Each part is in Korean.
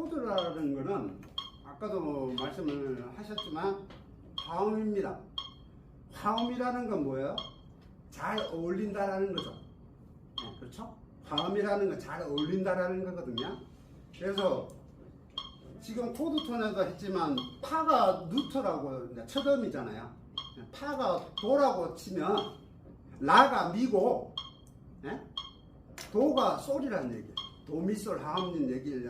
코드라는 거는 아까도 말씀을 하셨지만 화음입니다. 화음이라는 건 뭐예요? 잘 어울린다라는 거죠. 네, 그렇죠? 화음이라는 건 잘 어울린다라는 거거든요. 그래서 지금 코드톤에도 했지만 파가 뉴트라고 이제 첫음이잖아요. 파가 도라고 치면 라가 미고 예? 도가 솔이라는 얘기예요. 도미솔 하음인 얘기를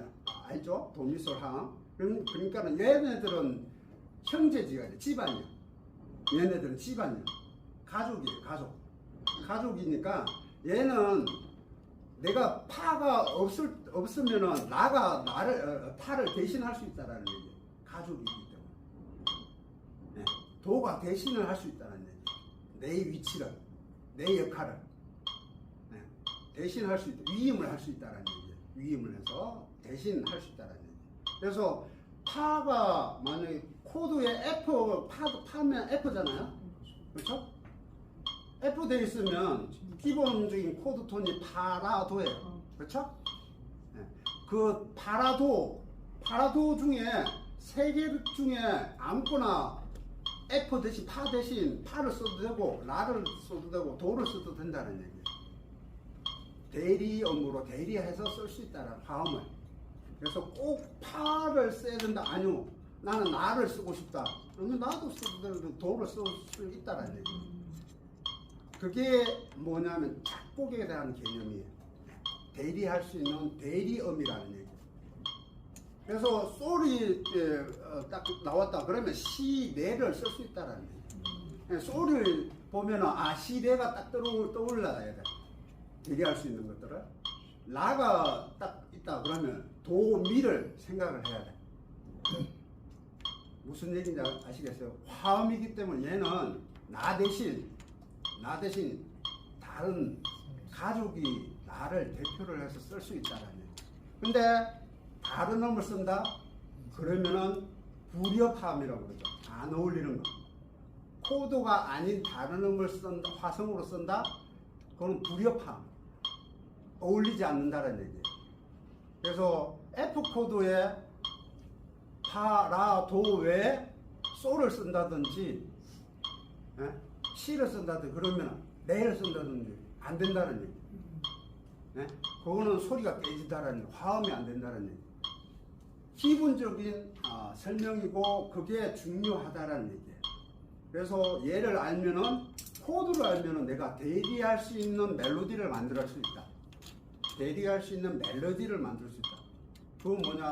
알죠? 도미솔 하음. 그럼- 그러니까는 얘네들은 형제지가 집안이야. 얘네들은 집안이야. 가족이에요, 가족. 가족이니까 얘는 내가 파가 없을, 없으면은 나가 나를, 어, 파를 대신할 수 있다라는 얘기예요. 가족이기 때문에. 예, 도가 대신을 할 수 있다는 얘기예요. 내 위치를, 내 역할을. 예, 대신할 수 있다. 위임을 할 수 있다는 얘기예요. 위임을 해서 대신 할 수 있다는 얘기예요. 그래서 파가 만약에 코드에 F 파 파면 F잖아요. 그렇죠? F 돼 있으면 기본적인 코드 톤이 파라도예요. 그렇죠? 예. 그 파라도 파라도 중에 세 개 중에 아무거나 F 대신 파 대신 파를 써도 되고 라를 써도 되고 도를 써도 된다는 얘기예요. 대리음으로 대리해서 쓸 수 있다는 화음을. 그래서 꼭 파를 써야 된다. 아니요. 나는 나를 쓰고 싶다. 그러면 나도 써도 되고 도를 쓸 수 있다는 얘기예요. 그게 뭐냐면 작곡에 대한 개념이에요. 대리할 수 있는 대리음이라는 얘기. 그래서 솔이 예, 어, 딱 나왔다 그러면 시내를 쓸 수 있다라는 얘기. 예, 솔을 보면은 아 시내가 딱 떠올, 떠올라야 돼. 대리할 수 있는 것들을 라가 딱 있다 그러면 도미를 생각을 해야 돼. 무슨 얘기인지 아- 아시겠어요? 화음이기 때문에 얘는 나 대신 나 대신 다른 가족이 나를 대표를 해서 쓸 수 있다는 얘기. 근데 다른 놈을 쓴다? 그러면은 불협화음이라고 그러죠. 안 어울리는 거. 코드가 아닌 다른 놈을 쓴다, 화성으로 쓴다? 그건 불협화음. 어울리지 않는다는 얘기예요. 그래서 F 코드에 파, 라, 도 외에 솔을 쓴다든지 예? 시를 쓴다든지 그러면 레를 쓴다든지 안 된다는 얘기. 예? 그거는 소리가 깨진다라는 화음이 안 된다는 얘기. 기본적인 아, 설명이고 그게 중요하다라는 얘기예요. 그래서 얘를 알면은 코드를 알면은 내가 대리할 수 있는 멜로디를 만들 수 있다. 대리할 수 있는 멜로디를 만들 수 있다. 그건 뭐냐?